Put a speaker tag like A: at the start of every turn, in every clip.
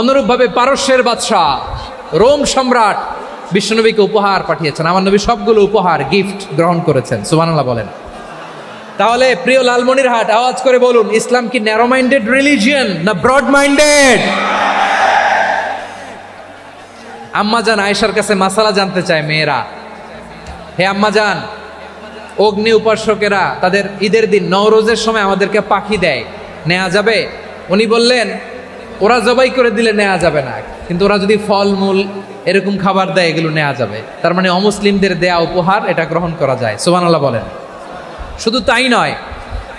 A: অনুরূপভাবে পারস্যের বাদশাহ, রোম সম্রাট বিশ্বনবীকে উপহার পাঠিয়েছেন। আমার নবী সবগুলো উপহার গিফট গ্রহণ করেছেন। সুবহানাল্লাহ বলেন। তাহলে প্রিয় লালমনির হাট আওয়াজ করে বলুন, ইসলাম কি ন্যারো মাইন্ডেড রিলিজিয়ন না ব্রড মাইন্ডেড আম্মাজান আয়েশার কাছে মাসালা জানতে চায় মেয়েরা। হে আম্মাজান, অগ্নি উপাসকেরা তাদের ঈদের দিন নওরোজের সময় আমাদেরকে পাখি দেয়। নেওয়া যাবে? উনি বললেন ওরা জবাই করে দিলে নেওয়া যাবে না। কিন্তু ওরা যদি ফলমূল এরকম খাবার দেয়, এগুলো নেওয়া যাবে। তার মানে অমুসলিমদের দেয়া উপহার, এটা গ্রহণ করা যায়। সুবহানাল্লাহ বলেন। শুধু তাই নয়,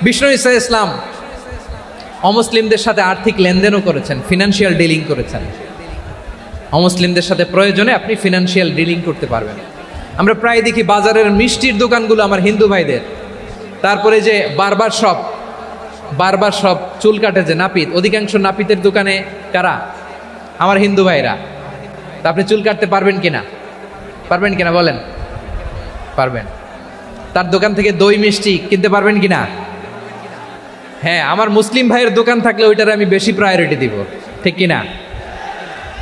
A: বিষ্ণু ইসা ইসলাম অমুসলিমদের সাথে আর্থিক লেনদেনও করেছেন ফিনান্সিয়াল ডিলিং করেছেন। অমুসলিমদের সাথে প্রয়োজনে আপনি ফিনান্সিয়াল ডিলিং করতে পারবেন। আমরা প্রায় দেখি বাজারের মিষ্টির দোকানগুলো আমার হিন্দু ভাইদের। তারপরে যে বারবার শপ বারবার সব চুল কাটে যে নাপিত, অধিকাংশ নাপিতের দোকানে কারা? আমার হিন্দু ভাইরা। তা আপনি চুল কাটতে পারবেন কিনা? পারবেন কিনা বলেন? পারবেন। তার দোকান থেকে দই মিষ্টি কিনতে পারবেন কিনা? হ্যাঁ আমার মুসলিম ভাইয়ের দোকান থাকলে ওইটারে আমি বেশি প্রায়োরিটি দিব। ঠিক কিনা?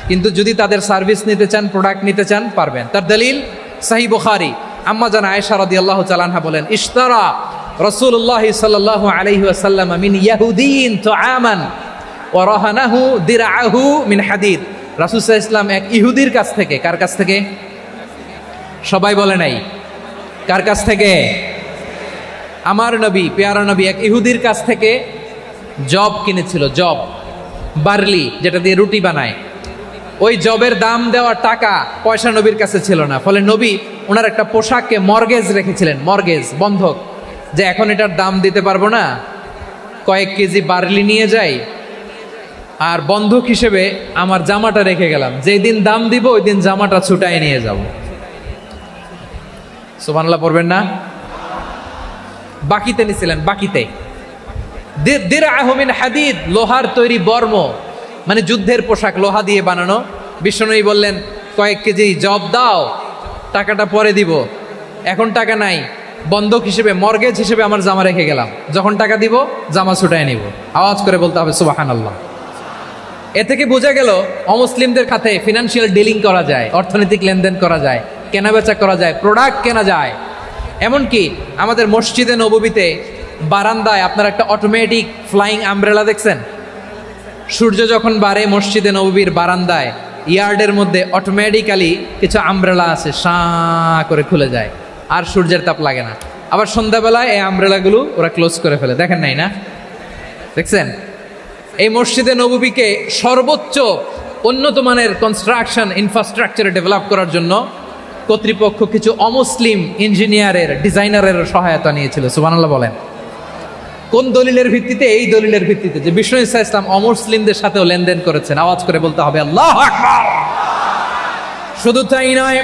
A: কিন্তু যদি তাদের সার্ভিস নিতে চান প্রোডাক্ট নিতে চান, পারবেন। তার দলিল, সাহি বুখারি। আম্মা জান আয়েশা রাদিয়াল্লাহু বলেন, ইশতারা রাসূলুল্লাহ সাল্লাল্লাহু আলাইহি ওয়াসাল্লাম মিন ইয়াহুদিন তুআমান ওয়া রাহানাহু দিরআহু মিন হাদিদ। রাসূল ইসলাম এক ইহুদির কাছ থেকে, কার কাছ থেকে? সবাই বলে নাই। কার কাছ থেকে? আমার নবী, পেয়ারা নবী এক ইহুদির কাছ থেকে জব কিনেছিল, জব। বার্লি, যেটা দিয়ে রুটি বানায়। ওই জবের দাম দেওয়া টাকা পয়সা নবীর কাছে ছিল না। ফলে নবী ওনার একটা পোশাককে মর্গেজ রেখেছিলেন, মর্গেজ, বন্ধক। যে এখন এটার দাম দিতে পারব না, কয়েক কেজি বার্লি নিয়ে যাই, আর বন্ধক হিসেবে আমার জামাটা রেখে গেলাম। যেই দিন দাম দিব, ওই দিন জামাটা ছুটাই নিয়ে যাব। সুবহানাল্লাহ, পড়বেন না? বাকিতে নিছিলেন, বাকিতে। দি- দিরআহু মিন হাদিদ, লোহার তৈরি বর্ম মানে যুদ্ধের পোশাক, লোহা দিয়ে বানানো। বিষ্ণুই বললেন, কয়েক কেজি জব দাও, টাকাটা পরে দিব। এখন টাকা নাই বন্ধক হিসেবে, মর্গেজ হিসেবে আমার জামা রেখে গেলাম। যখন টাকা দিব, জামা ছুটায় নিব। আওয়াজ করে বলতে হবে সুবাহান আল্লাহ এ থেকে বোঝা গেল, অমুসলিমদের খাতে ফিনান্সিয়াল ডিলিং করা যায়, অর্থনৈতিক লেনদেন করা যায়, কেনাবেচা করা যায় প্রোডাক্ট কেনা যায়। এমনকি আমাদের মসজিদে, নববীতে, বারান্দায় আপনার একটা অটোমেটিক ফ্লাইং আমব্রেলা দেখছেন? সূর্য যখন বাড়ে মসজিদে, নববীর বারান্দায়, ইয়ার্ডের মধ্যে অটোমেটিক্যালি কিছু আমব্রেলা আছে সাঁ করে খুলে যায়। আর সূর্যের তাপ লাগে না। আবার সন্ধ্যাবেলায় এই আমব্রেলাগুলো ওরা ক্লোজ করে ফেলে। দেখেন নাই না? দেখছেন? এই মসজিদে নববীকে সর্বোচ্চ উন্নত মানের কনস্ট্রাকশন ইনফ্রাস্ট্রাকচারে ডেভেলপ করার জন্য কর্তৃপক্ষ কিছু অমুসলিম ইঞ্জিনিয়ারের, ডিজাইনারের সহায়তা নিয়েছিল। সুবানাল্লাহ বলেন। কোন দলিলের ভিত্তিতে? এই দলিলের ভিত্তিতে যে বিষ্ণু ইসা ইসলাম অমুসলিমদের সাথেও লেনদেন করেছেন। আওয়াজ করে বলতে হবে, আল্লাহ শুধু তাই নয়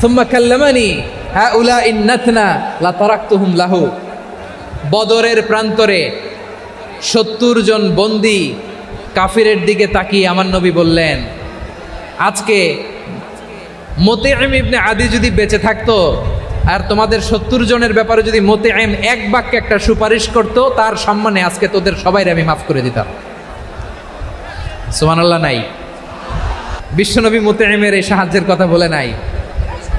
A: সুম্মা কাল্লামানি হাউলা ইন্নাতনা লা তারাকতুহুম লাহু বদরের প্রান্তরে সত্তর জন বন্দি কাফিরের দিকে তাকিয়ে আমার নবী বললেন, আজকে মোতেআম ইবনে আদি যদি বেঁচে থাকতো আর তোমাদের সত্তর জনের ব্যাপারে যদি মোতেআম এক বাক্যে একটা সুপারিশ করতো, তার সম্মানে আজকে তোদের সবাই আমি মাফ করে দিতাম। সুবহানাল্লাহ, নাই। বিশ্বনবী মোতেআমের এই সাহায্যের কথা বলে নাই।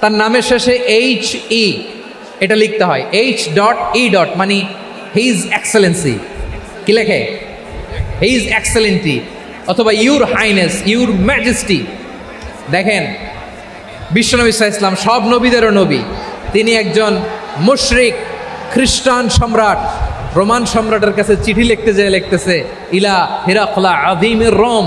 A: তার নামের শেষে এইচ ই এটা লিখতে হয় এইচ ডট ই ডট মানে হিজ এক্সেলেন্সি কি লেখে? হিজ এক্সেলেন্টি অথবা ইউর হাইনেস ইউর ম্যাজেস্টি দেখেন, বিশ্বনবী ইসলাম সব নবীদেরও নবী। তিনি একজন মুশরিক, খ্রিস্টান সম্রাট, রোমান সম্রাটের কাছে চিঠি লিখতে যেয়ে লিখতেছে, ইলা হিরাকলা আদিমের রোম।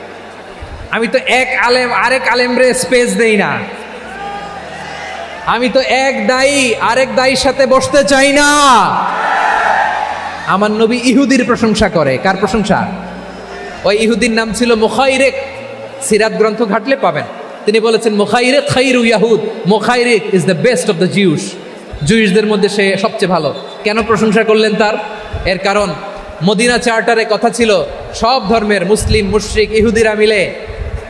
A: আমি তো এক আলেম, আরেক আলেমরে স্পেস দেই না। আমি তো এক দায়ী, আরেক দায়ীর সাথে বসতে চাই না। আমার নবী ইহুদির প্রশংসা করে। কার প্রশংসা? ওই ইহুদির নাম ছিল মুখাইরেক। সিরাত গ্রন্থ ঘাটলে পাবেন। তিনি বলেছেন, মুখাইরেক খাইরু ইয়াহুদ। মুখাইরেক is the best of the Jews জুইসদের মধ্যে সে সবচেয়ে ভালো। কেন প্রশংসা করলেন তার? এর কারণ, মদিনা চার্টারে কথা ছিল, সব ধর্মের মুসলিম, মুশরিক, ইহুদিরা মিলে